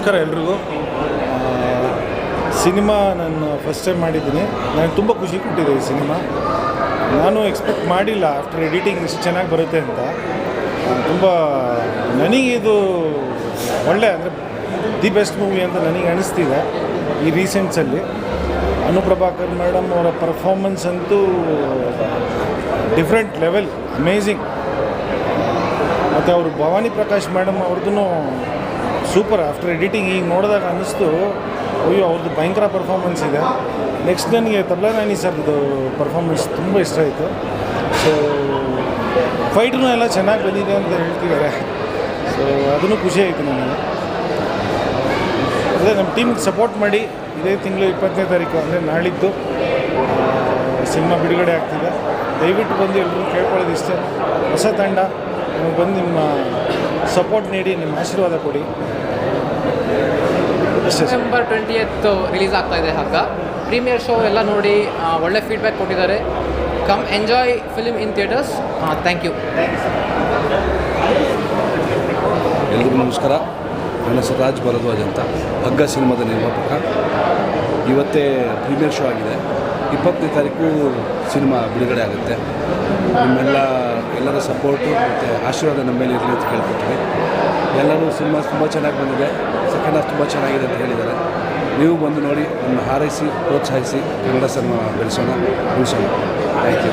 ನಮಸ್ಕಾರ ಎಲ್ರಿಗೂ. ಸಿನಿಮಾ ನಾನು ಫಸ್ಟ್ ಟೈಮ್ ಮಾಡಿದ್ದೀನಿ. ನನಗೆ ತುಂಬ ಖುಷಿ ಕೊಟ್ಟಿದೆ ಈ ಸಿನಿಮಾ. ನಾನು ಎಕ್ಸ್ಪೆಕ್ಟ್ ಮಾಡಿಲ್ಲ ಆಫ್ಟರ್ ಎಡಿಟಿಂಗ್ ಇಷ್ಟು ಚೆನ್ನಾಗಿ ಬರುತ್ತೆ ಅಂತ. ತುಂಬ ನನಗೆ ಇದು ಒಳ್ಳೆ ಅಂದರೆ ದಿ ಬೆಸ್ಟ್ ಮೂವಿ ಅಂತ ನನಗೆ ಅನಿಸ್ತಿದೆ ಈ ರೀಸೆಂಟ್ಸಲ್ಲಿ ಅನುಪ್ರಭಾಕರ್ ಮೇಡಮ್ ಅವರ ಪರ್ಫಾರ್ಮೆನ್ಸ್ ಅಂತೂ ಡಿಫ್ರೆಂಟ್ ಲೆವೆಲ್ ಅಮೇಝಿಂಗ್ ಮತ್ತು ಅವರು ಭವಾನಿ ಪ್ರಕಾಶ್ ಮೇಡಮ್ ಅವ್ರದ್ದು ಸೂಪರ್. ಆಫ್ಟರ್ ಎಡಿಟಿಂಗ್ ಈಗ ನೋಡಿದಾಗ ಅನ್ನಿಸ್ತು, ಅಯ್ಯೋ ಅವ್ರದ್ದು ಭಯಂಕರ ಪರ್ಫಾರ್ಮೆನ್ಸ್ ಇದೆ. ನೆಕ್ಸ್ಟ್ ನನಗೆ ತಬ್ಲಾ ನಾನಿ ಸರ್ದು ಪರ್ಫಾರ್ಮೆನ್ಸ್ ತುಂಬ ಇಷ್ಟ ಆಯಿತು. ಸೊ ಫೈಟ್ರೂ ಎಲ್ಲ ಚೆನ್ನಾಗಿ ಬಂದಿದೆ ಅಂತ ಹೇಳ್ತಿದ್ದಾರೆ. ಸೊ ಅದನ್ನು ಖುಷಿ ಆಯಿತು ನನಗೆ. ಅದೇ ನಮ್ಮ ಟೀಮ್ಗೆ ಸಪೋರ್ಟ್ ಮಾಡಿ ಇದೇ ತಿಂಗಳು ಇಪ್ಪತ್ತನೇ ತಾರೀಕು, ಅಂದರೆ ನಾಳಿದ್ದು ಸಿನಿಮಾ ಬಿಡುಗಡೆ ಆಗ್ತಿದೆ. ದಯವಿಟ್ಟು ಬಂದು ಎಲ್ಲರೂ ಕೇಳ್ಕೊಳ್ಳೋದು ಇಷ್ಟೇ ಹೊಸ ತಂಡ, ನೀವು ಬಂದು ನಿಮ್ಮ ಸಪೋರ್ಟ್ ನೀಡಿ ನಿಮ್ಮ ಆಶೀರ್ವಾದ ಕೊಡಿ. ಡಿಸೆಂಬರ್ ಟ್ವೆಂಟಿ ಎತ್ ರಿಲೀಸ್ ಆಗ್ತಾ ಇದೆ ಹಗ್ಗ. ಪ್ರೀಮಿಯರ್ ಶೋ ಎಲ್ಲ ನೋಡಿ ಒಳ್ಳೆ ಫೀಡ್ಬ್ಯಾಕ್ ಕೊಟ್ಟಿದ್ದಾರೆ. Come enjoy film in theatres thank you ಎಲ್ರಿಗೂ ನಮಸ್ಕಾರ. ನನ್ನ ಹೆಸರು ರಾಜ್ ಭರದ್ವಾಜ್ ಅಂತ. ಹಗ್ಗ ಸಿನಿಮಾದ ನಿರ್ಮಾಪಕ. ಇವತ್ತೇ ಪ್ರೀಮಿಯರ್ ಶೋ ಆಗಿದೆ. ಇಪ್ಪತ್ತನೇ ತಾರೀಕು ಸಿನಿಮಾ ಬಿಡುಗಡೆ ಆಗುತ್ತೆ. ನಿಮ್ಮೆಲ್ಲ ಎಲ್ಲರ ಸಪೋರ್ಟು ಮತ್ತು ಆಶೀರ್ವಾದ ನಮ್ಮ ಮೇಲೆ ಇರಲಿ ಅಂತ ಕೇಳ್ಕೊತೀವಿ. ಎಲ್ಲರೂ ಸಿನಿಮಾ ತುಂಬ ಚೆನ್ನಾಗಿ ಬಂದಿದೆ. ಸೆಕೆಂಡ್ ಹಾಫ್ ತುಂಬ ಚೆನ್ನಾಗಿದೆ ಅಂತ ಹೇಳಿದ್ದಾರೆ. ನೀವು ಬಂದು ನೋಡಿ, ನಮ್ಮ ಹಾರೈಸಿ, ಪ್ರೋತ್ಸಾಹಿಸಿ ಕನ್ನಡ ಸಿನಿಮಾ ಬೆಳೆಸೋಣ ಉಳಿಸೋಣ ಥ್ಯಾಂಕ್ ಯು